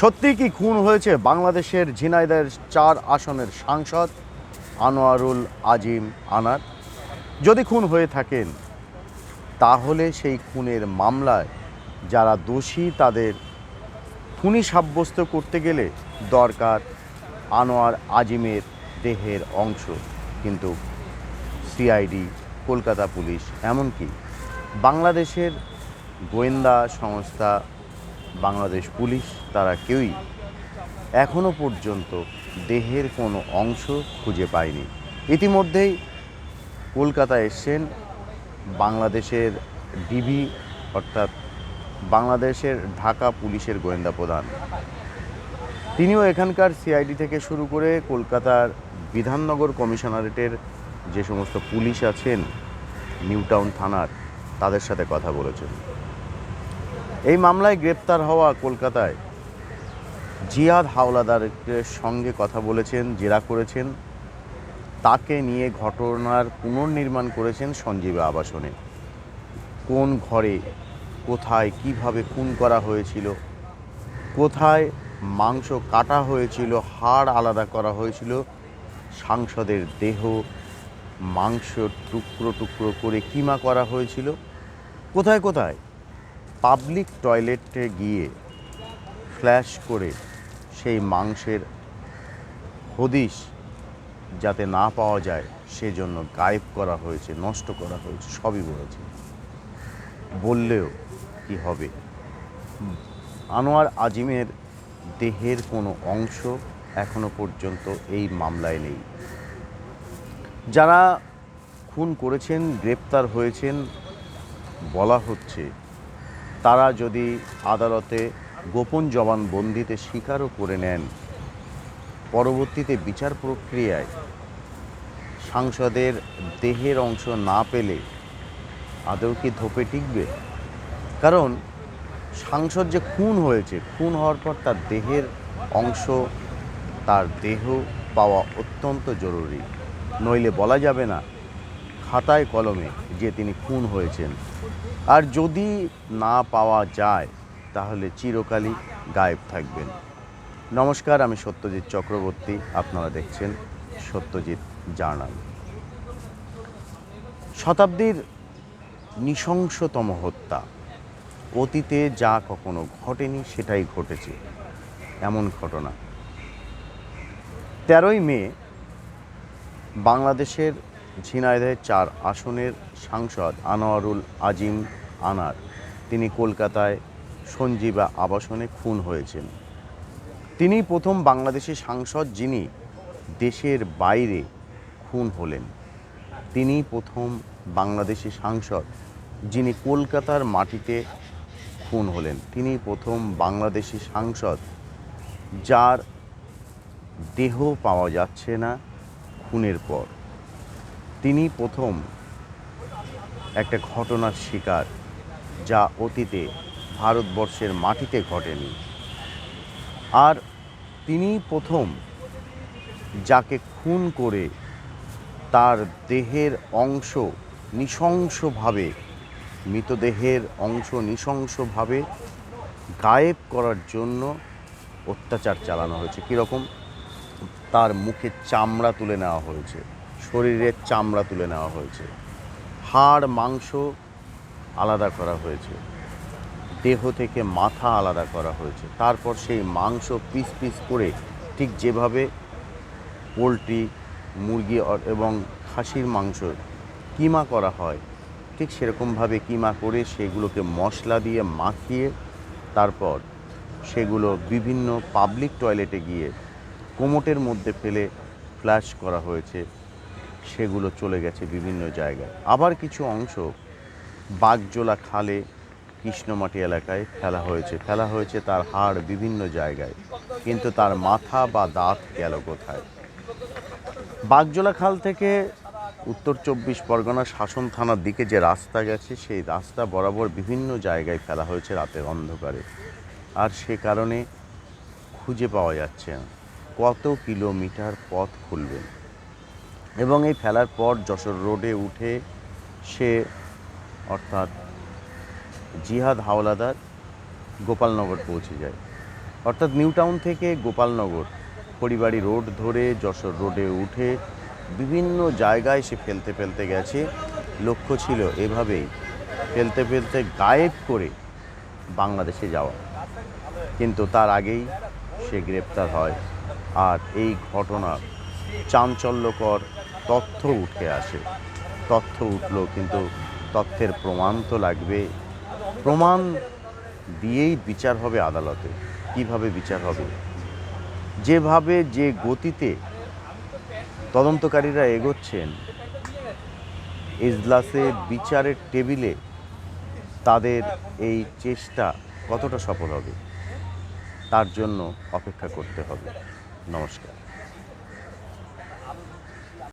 সত্যি কি খুন হয়েছে বাংলাদেশের ঝিনাইদের চার আসনের সাংসদ আনোয়ারুল আজিম আনার? যদি খুন হয়ে থাকেন, তাহলে সেই খুনের মামলায় যারা দোষী, তাদের খুনি সাব্যস্ত করতে গেলে দরকার আনোয়ার আজিমের দেহের অংশ। কিন্তু সিআইডি, কলকাতা পুলিশ এমনকি বাংলাদেশের গোয়েন্দা সংস্থা বাংলাদেশ পুলিশ, তারা কেউই এখনও পর্যন্ত দেহের কোনো অংশ খুঁজে পায়নি। ইতিমধ্যেই কলকাতায় এসছেন বাংলাদেশের ডিবি, অর্থাৎ বাংলাদেশের ঢাকা পুলিশের গোয়েন্দা প্রধান। তিনিও এখানকার সিআইডি থেকে শুরু করে কলকাতার বিধাননগর কমিশনারেটের যে সমস্ত পুলিশ আছেন, নিউটাউন থানার, তাদের সাথে কথা বলেছেন। এই মামলায় গ্রেপ্তার হওয়া কলকাতায় জিয়াদ হাওলাদারের সঙ্গে কথা বলেছেন, জেরা করেছেন। তাকে নিয়ে ঘটনার পুনর্নির্মাণ করেছেন সঞ্জীবা আবাসনে। কোন ঘরে, কোথায়, কীভাবে, খুন করা হয়েছিল, কোথায় মাংস কাটা হয়েছিল, হাড় আলাদা করা হয়েছিল, সাংসদের দেহ মাংস টুকরো টুকরো করে কিমা করা হয়েছিল, কোথায় কোথায়? পাবলিক টয়লেটে গিয়ে ফ্ল্যাশ করে সেই মাংসের হদিশ যাতে না পাওয়া যায়, সেজন্য গায়েব করা হয়েছে, নষ্ট করা হয়েছে, সবই বলেছে। বললেও কি হবে? আনোয়ার আজিমের দেহের কোনো অংশ এখনও পর্যন্ত এই মামলায় নেই। যারা খুন করেছেন, গ্রেপ্তার হয়েছেন, বলা হচ্ছে তারা যদি আদালতে গোপন জবানবন্দিতে স্বীকারও করে নেন, পরবর্তীতে বিচার প্রক্রিয়ায় সাংসদের দেহের অংশ না পেলে আদৌ কি ধোপে টিকবে? কারণ সাংসদ যে খুন হয়েছে, খুন হওয়ার পর তার দেহের অংশ, তার দেহ পাওয়া অত্যন্ত জরুরি। নইলে বলা যাবে না খাতায় কলমে যে তিনি খুন হয়েছেন। আর যদি না পাওয়া যায়, তাহলে চিরকালই গায়েব থাকবেন। নমস্কার, আমি সত্যজিৎ চক্রবর্তী, আপনারা দেখছেন সত্যজিৎ জার্নাল। শতাব্দীর নৃশংসতম হত্যা, অতীতে যা কখনো ঘটেনি সেটাই ঘটেছে, এমন ঘটনা। তেরোই মে, বাংলাদেশের ঝিনাইদহের চার আসনের সাংসদ আনোয়ারুল আজিম আনার। তিনি কলকাতায় সঞ্জীবা আবাসনে খুন হয়েছেন। তিনি প্রথম বাংলাদেশি সাংসদ যিনি দেশের বাইরে খুন হলেন। তিনি প্রথম বাংলাদেশি সাংসদ যিনি কলকাতার মাটিতে খুন হলেন। তিনি প্রথম বাংলাদেশি সাংসদ যার দেহ পাওয়া যাচ্ছে না খুনের পর। তিনি প্রথম একটা ঘটনার শিকার যা অতীতে ভারতবর্ষের মাটিতে ঘটেনি। আর তিনি প্রথম যাকে খুন করে তার দেহের অংশ নৃশংসভাবে, মৃতদেহের অংশ নৃশংসভাবে গায়েব করার জন্য অত্যাচার চালানো হয়েছে। কীরকম? তার মুখে চামড়া তুলে নেওয়া হয়েছে। শরীরের চামড়া তুলে নেওয়া হয়েছে। হাড়, মাংস আলাদা করা হয়েছে। দেহ থেকে মাথা আলাদা করা হয়েছে। তারপর সেই মাংস পিস পিস করে ঠিক যেভাবে পোলট্রি, মুরগি এবং খাসির মাংস কিমা করা হয়, ঠিক সেরকমভাবে কিমা করে সেগুলোকে মশলা দিয়ে মাখিয়ে তারপর সেগুলো বিভিন্ন পাবলিক টয়লেটে গিয়ে কোমোটের মধ্যে ফেলে ফ্ল্যাশ করা হয়েছে। সেগুলো চলে গেছে বিভিন্ন জায়গায়। আবার কিছু অংশ বাগজোলা খালে কৃষ্ণমাটি এলাকায় ফেলা হয়েছে। ফেলা হয়েছে তার হাড় বিভিন্ন জায়গায়, কিন্তু তার মাথা বা দাঁত গেল কোথায়? বাগজোলা খাল থেকে উত্তর চব্বিশ পরগনা শাসন থানার দিকে যে রাস্তা গেছে, সেই রাস্তা বরাবর বিভিন্ন জায়গায় ফেলা হয়েছে রাতের অন্ধকারে। আর সে কারণে খুঁজে পাওয়া যাচ্ছে না। কত কিলোমিটার পথ খুলবেন? এবং এই ফেলার পর যশোর রোডে উঠে সে, অর্থাৎ জিহাদ হাওলাদার, গোপালনগর পৌঁছে যায়। অর্থাৎ নিউ টাউন থেকে গোপালনগর খড়িবাড়ি রোড ধরে যশোর রোডে উঠে বিভিন্ন জায়গায় সে ফেলতে ফেলতে গেছে। লক্ষ্য ছিল এভাবেই ফেলতে ফেলতে গায়েব করে বাংলাদেশে যাওয়া। কিন্তু তার আগেই সে গ্রেপ্তার হয়। আর এই ঘটনার চাঞ্চল্যকর তথ্য উঠে আসে। তথ্য উঠল কিন্তু তথ্যের প্রমাণ তো লাগবে। প্রমাণ দিয়েই বিচার হবে আদালতে। কীভাবে বিচার হবে? যেভাবে যে গতিতে তদন্তকারীরা এগোচ্ছেন ইজলাসে বিচারের টেবিলে তাদের এই চেষ্টা কতটা সফল হবে, তার জন্য অপেক্ষা করতে হবে। নমস্কার।